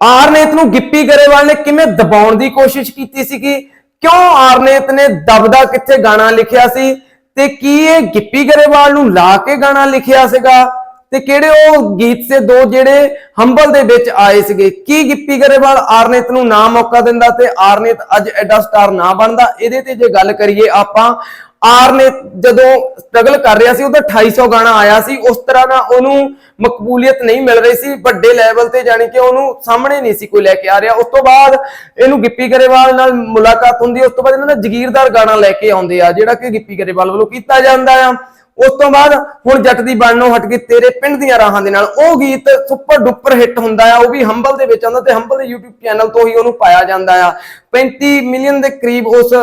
ਆਰਨੇਤ ਨੂੰ ਗਿੱਪੀ ਗਰੇਵਾਲ ਨੇ ਕਿਵੇਂ ਦਬਾਉਣ ਦੀ ਕੋਸ਼ਿਸ਼ ਕੀਤੀ ਸੀਗੀ? ਕਿਉਂ ਆਰਨੇਤ ਨੇ ਦਬਦਾ ਕਿੱਥੇ ਗਾਣਾ ਲਿਖਿਆ ਸੀ? ਤੇ ਕੀ ਇਹ ਗਿੱਪੀ ਗਰੇਵਾਲ ਨੂੰ ਲਾ ਕੇ ਗਾਣਾ ਲਿਖਿਆ ਸੀਗਾ? ਤੇ ਕਿਹੜੇ ਉਹ ਗੀਤ ਸੇ ਦੋ ਜਿਹੜੇ ਹੰਬਲ ਦੇ ਵਿੱਚ ਆਏ ਸੀਗੇ? ਕੀ ਗਿੱਪੀ ਗਰੇਵਾਲ ਆਰਨੇਤ ਨੂੰ ਨਾ ਮੌਕਾ ਦਿੰਦਾ ਤੇ ਆਰਨੇਤ ਅੱਜ ਐਡਾ ਸਟਾਰ ਨਾ ਬਣਦਾ? ਇਹਦੇ ਤੇ ਜੇ ਗੱਲ ਕਰੀਏ ਆਪਾਂ ਆਰਨੇਤ ਜਦੋਂ ਸਟਰਗਲ ਕਰ ਰਿਹਾ ਸੀ, ਉਹਦਾ 250 ਗਾਣਾ ਆਇਆ ਸੀ, ਉਸ ਤਰ੍ਹਾਂ ਦਾ ਉਹਨੂੰ ਮਕਬੂਲੀਅਤ ਨਹੀਂ ਮਿਲ ਰਹੀ ਸੀ, ਵੱਡੇ ਲੈਵਲ ਤੇ ਜਾਣੀ ਕਿ ਉਹਨੂੰ ਸਾਹਮਣੇ ਨਹੀਂ ਸੀ ਕੋਈ ਲੈ ਕੇ ਆ ਰਿਹਾ। ਉਸ ਤੋਂ ਬਾਅਦ ਇਹਨੂੰ ਗਿੱਪੀ ਗਰੇਵਾਲ ਨਾਲ ਮੁਲਾਕਾਤ ਹੁੰਦੀ ਉਸ ਤੋਂ ਬਾਅਦ ਇਹਨਾਂ ਦਾ ਜਗੀਰਦਾਰ ਗਾਣਾ ਲੈ ਕੇ ਆਉਂਦੇ ਆ, ਜਿਹੜਾ ਕਿ ਗਿੱਪੀ ਗਰੇਵਾਲ ਵੱਲੋਂ ਕੀਤਾ ਜਾਂਦਾ ਆ। ਉਸ ਤੋਂ ਬਾਅਦ ਹੁਣ ਜੱਟ ਦੀ ਬਣਨੋਂ ਹਟ ਕੇ ਤੇਰੇ ਪਿੰਡ ਦੀਆਂ ਰਾਹਾਂ ਦੇ ਨਾਲ ਉਹ ਗੀਤ ਸੁਪਰ ਡੁਪਰ ਹਿੱਟ ਹੁੰਦਾ ਆ ਉਹ ਵੀ ਹੰਬਲ ਦੇ ਵਿੱਚ ਆਉਂਦਾ ਤੇ ਹੰਬਲ ਦੇ YouTube ਚੈਨਲ ਤੋਂ ਹੀ ਉਹਨੂੰ ਪਾਇਆ ਜਾਂਦਾ ਆ। 35 ਮਿਲੀਅਨ ਦੇ ਕਰੀਬ ਉਸ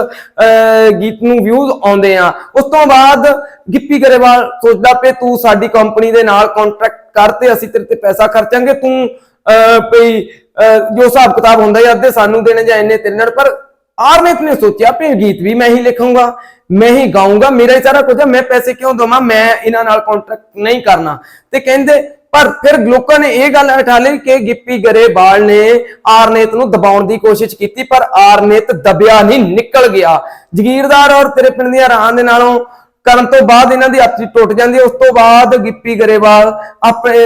ਗੀਤ ਨੂੰ ਵਿਊਜ਼ ਆਉਂਦੇ ਆ। ਉਸ ਤੋਂ ਬਾਅਦ ਗਿੱਪੀ ਗਰੇਵਾਲ ਸੋਚਦਾ ਪਏ ਤੂੰ ਸਾਡੀ ਕੰਪਨੀ ਦੇ ਨਾਲ ਕੰਟਰੈਕਟ ਕਰ ਤੇ ਅਸੀਂ ਤੇਰੇ ਤੇ ਪੈਸਾ ਖਰਚਾਂਗੇ। ਤੂੰ ਅਹ, ਭਈ ਅਹ, ਜੋ ਹਿਸਾਬ ਕਿਤਾਬ ਹੁੰਦਾ ਹੈ ਅੱਧੇ ਸਾਨੂੰ ਦੇਣੇ ਜਾਂ ਇੰਨੇ ਤੇਰੇ ਨਾਲ। ਪਰ ਆਰਨੇਤ ਨੇ ਸੋਚਿਆ ਵੀ ਇਹ ਗੀਤ ਵੀ ਮੈਂ ਹੀ ਲਿਖੂੰਗਾ, ਮੈਂ ਹੀ ਗਾਉਂਗਾ ਮੇਰਾ ਹੀ ਸਾਰਾ ਕੁਝ ਹੈ, ਮੈਂ ਪੈਸੇ ਕਿਉਂ ਦਵਾਂ, ਮੈਂ ਇਹਨਾਂ ਨਾਲ ਕੰਟਰੈਕਟ ਨਹੀਂ ਕਰਨਾ। ਤੇ ਕਹਿੰਦੇ, ਪਰ ਫਿਰ ਲੋਕਾਂ ਨੇ ਇਹ ਗੱਲ ਉਠਾ ਲਈ ਕਿ ਗਿੱਪੀ ਗਰੇਵਾਲ ਨੇ ਆਰਨੇਤ ਨੂੰ ਦਬਾਉਣ ਦੀ ਕੋਸ਼ਿਸ਼ ਕੀਤੀ, ਪਰ ਆਰਨੇਤ ਦਬਿਆ ਨਹੀਂ, ਨਿਕਲ ਗਿਆ। ਜਗੀਰਦਾਰ ਔਰ ਤੇਰੇ ਪਿੰਡ ਦੀਆਂ ਰਾਹਾਂ ਦੇ ਨਾਲੋਂ ਕਰਨ ਤੋਂ ਬਾਅਦ ਇਹਨਾਂ ਦੀ ਆਪਸੀ ਟੁੱਟ ਜਾਂਦੀ ਉਸ ਤੋਂ ਬਾਅਦ ਗਿੱਪੀ ਗਰੇਵਾਲ ਆਪਣੇ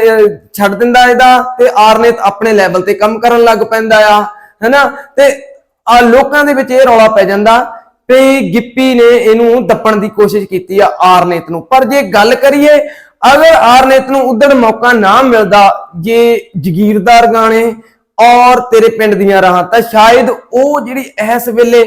ਛੱਡ ਦਿੰਦਾ ਇਹਦਾ ਤੇ ਆਰਨੇਤ ਆਪਣੇ ਲੈਵਲ ਤੇ ਕੰਮ ਕਰਨ ਲੱਗ ਪੈਂਦਾ ਆ, ਹੈਨਾ? ਤੇ ਆ ਲੋਕਾਂ ਦੇ ਵਿੱਚ ਇਹ ਰੌਲਾ ਪੈ ਜਾਂਦਾ ਵੀ ਗਿੱਪੀ ਨੇ ਇਹਨੂੰ ਦੱਪਣ ਦੀ ਕੋਸ਼ਿਸ਼ ਕੀਤੀ ਆ ਆਰਨੇਤ ਨੂੰ। ਪਰ ਜੇ ਗੱਲ ਕਰੀਏ, ਅਗਰ ਆਰਨੇਤ ਨੂੰ ਉਦਣ ਮੌਕਾ ਨਾ ਮਿਲਦਾ, ਜੇ ਜਗੀਰਦਾਰ ਗਾਣੇ ਔਰ ਤੇਰੇ ਪਿੰਡ ਦੀਆਂ ਰਾਹਾਂ, ਤਾਂ ਸ਼ਾਇਦ ਉਹ ਜਿਹੜੀ ਇਸ ਵੇਲੇ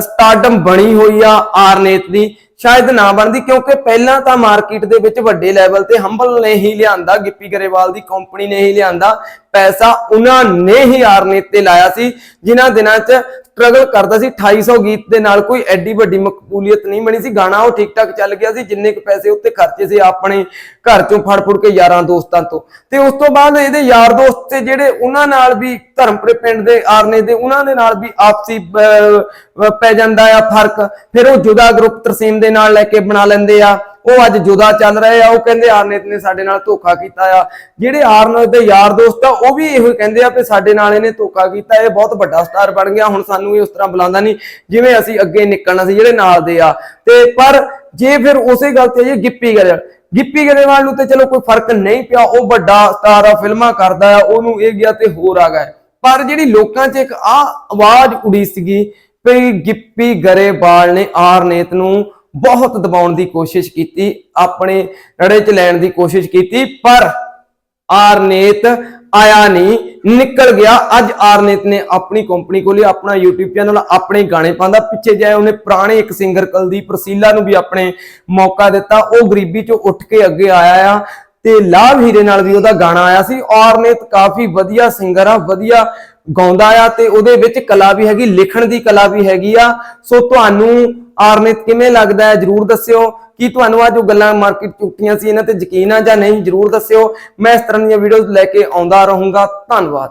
ਸਟਾਰਡਮ ਬਣੀ ਹੋਈ ਆ ਆਰਨੇਤ ਦੀ, ਸ਼ਾਇਦ ਨਾ ਬਣਦੀ, ਕਿਉਂਕਿ ਪਹਿਲਾਂ ਤਾਂ ਮਾਰਕੀਟ ਦੇ ਵਿੱਚ ਵੱਡੇ ਲੈਵਲ ਤੇ ਹੰਬਲ ਨੇ ਹੀ ਲਿਆਂਦਾ, ਗਿੱਪੀ ਗਰੇਵਾਲ ਦੀ ਕੰਪਨੀ ਨੇ ਹੀ ਲਿਆਂਦਾ ਪੈਸਾ ਉਹਨਾਂ ਨੇ ਹੀ ਆਰਨੇਤ ਤੇ ਲਾਇਆ ਸੀ ਜਿਨ੍ਹਾਂ ਦਿਨਾਂ 'ਚ ਸਟਰਗਲ ਕਰਦਾ ਸੀ 250 ਗੀਤ ਦੇ ਨਾਲ ਕੋਈ ਐਡੀ ਵੱਡੀ ਮਕਬੂਲੀਅਤ ਨਹੀਂ ਬਣੀ ਸੀ ਗਾਣਾ ਉਹ ਠੀਕ ਠਾਕ ਚੱਲ ਗਿਆ ਸੀ ਜਿੰਨੇ ਕੁ ਪੈਸੇ ਉੱਤੇ ਖਰਚੇ ਸੀ ਆਪਣੇ ਘਰ ਚੋਂ ਫੜ ਫੁੜ ਕੇ ਯਾਰਾਂ ਦੋਸਤਾਂ ਤੋਂ। ਤੇ ਉਸ ਤੋਂ ਬਾਅਦ ਇਹਦੇ ਯਾਰ ਦੋਸਤ ਤੇ ਜਿਹੜੇ ਉਹਨਾਂ ਨਾਲ ਵੀ ਧਰਮਪੁਰੇ ਪਿੰਡ ਦੇ ਆਰਨੇ ਦੇ ਉਹਨਾਂ ਦੇ ਨਾਲ ਵੀ ਆਪਸੀ ਅਹ, ਪੈ ਜਾਂਦਾ ਆ ਫ਼ਰਕ। ਫਿਰ ਉਹ ਜੁਦਾ ਗਰੁੱਪ ਤਰਸੀਮ ਦੇ ਨਾਲ ਲੈ ਕੇ ਬਣਾ ਲੈਂਦੇ ਆ। ਉਹ ਅੱਜ ਜੁਦਾ ਚੱਲ ਰਹੇ ਆ, ਉਹ ਕਹਿੰਦੇ ਆਰਨੇਤ ਨੇ ਸਾਡੇ ਨਾਲ ਧੋਖਾ ਕੀਤਾ ਆ। ਜਿਹੜੇ ਆਰਨੇਤ ਦੇ ਯਾਰ ਦੋਸਤ ਆ, ਉਹ ਵੀ ਇਹੋ ਕਹਿੰਦੇ ਆ ਕਿ ਸਾਡੇ ਨਾਲ ਇਹਨੇ ਧੋਖਾ ਕੀਤਾ, ਇਹ ਬਹੁਤ ਵੱਡਾ ਸਟਾਰ ਬਣ ਗਿਆ, ਹੁਣ ਸਾਨੂੰ ਇਹ ਉਸ ਤਰ੍ਹਾਂ ਬੁਲਾਉਂਦਾ ਨਹੀਂ, ਜਿਵੇਂ ਅਸੀਂ ਅੱਗੇ ਨਿਕਲਣਾ ਸੀ, ਜਿਹੜੇ ਨਾਲ ਦੇ ਆ। ਤੇ ਪਰ ਜੇ ਫਿਰ ਉਸੇ ਗੱਲ ਤੇ ਜੇ ਗਿੱਪੀ ਗਰੇਵਾਲ ਗਿੱਪੀ ਗਰੇਵਾਲ ਨੂੰ ਤੇ ਚਲੋ ਕੋਈ ਫ਼ਰਕ ਨਹੀਂ ਪਿਆ, ਉਹ ਵੱਡਾ ਸਟਾਰ ਆ, ਫਿਲਮਾਂ ਕਰਦਾ ਆ, ਉਹਨੂੰ ਇਹ ਗਿਆ ਤੇ ਹੋਰ ਆ ਗਿਆ। ਪਰ ਜਿਹੜੀ ਲੋਕਾਂ 'ਚ ਇੱਕ ਆ ਆਵਾਜ਼ ਉੜੀ ਸੀਗੀ, ਵੀ ਗਿੱਪੀ ਗਰੇਵਾਲ ਨੇ ਆਰਨੇਤ ਨੂੰ ਬਹੁਤ ਦਬਾਉਣ ਦੀ ਕੋਸ਼ਿਸ਼ ਕੀਤੀ, ਆਪਣੇ ਰੜੇ 'ਚ ਲੈਣ ਦੀ ਕੋਸ਼ਿਸ਼ ਕੀਤੀ, ਪਰ ਆਰਨੇਤ ਆਇਆ ਨਹੀਂ, ਨਿਕਲ ਗਿਆ। ਅੱਜ ਆਰਨੇਤ ਨੇ ਆਪਣੀ ਕੰਪਨੀ ਕੋਲੇ ਆਪਣਾ YouTube ਚੈਨਲ ਆਪਣੇ ਗਾਣੇ ਪਾਉਂਦਾ। ਪਿੱਛੇ ਜਾਏ ਉਹਨੇ ਪੁਰਾਣੇ ਇੱਕ ਸਿੰਗਰ ਕੁਲਦੀਪ ਰਸੀਲਾ ਨੂੰ ਵੀ ਆਪਣੇ ਮੌਕਾ ਦਿੱਤਾ। ਉਹ ਗਰੀਬੀ ਚੋਂ ਉੱਠ ਕੇ ਅੱਗੇ ਆਇਆ ਆ ਤੇ ਲਾਭ ਹੀਰੇ ਨਾਲ ਵੀ ਉਹਦਾ ਗਾਣਾ ਆਇਆ ਸੀ। ਆਰਨੇਤ ਕਾਫੀ ਵਧੀਆ ਸਿੰਗਰ ਆ, ਵਧੀਆ ਗਾਉਂਦਾ ਆ ਤੇ ਉਹਦੇ ਵਿੱਚ ਕਲਾ ਵੀ ਹੈਗੀ, ਲਿਖਣ ਦੀ ਕਲਾ ਵੀ ਹੈਗੀ ਆ। ਸੋ ਤੁਹਾਨੂੰ ਆਰਨੇਤ ਕਿਵੇਂ ਲੱਗਦਾ ਹੈ, ਜਰੂਰ ਦੱਸਿਓ। ਕੀ ਤੁਹਾਨੂੰ ਆ ਜੋ ਗੱਲਾਂ ਮਾਰਕੀਟ ਚੁੱਕੀਆਂ ਸੀ, ਇਹਨਾਂ ਤੇ ਯਕੀਨ ਆ ਜਾਂ ਨਹੀਂ, ਜਰੂਰ ਦੱਸਿਓ। ਮੈਂ ਇਸ ਤਰ੍ਹਾਂ ਦੀਆਂ ਵੀਡੀਓਜ਼ ਲੈ ਕੇ ਆਉਂਦਾ ਰਹੂੰਗਾ। ਧੰਨਵਾਦ।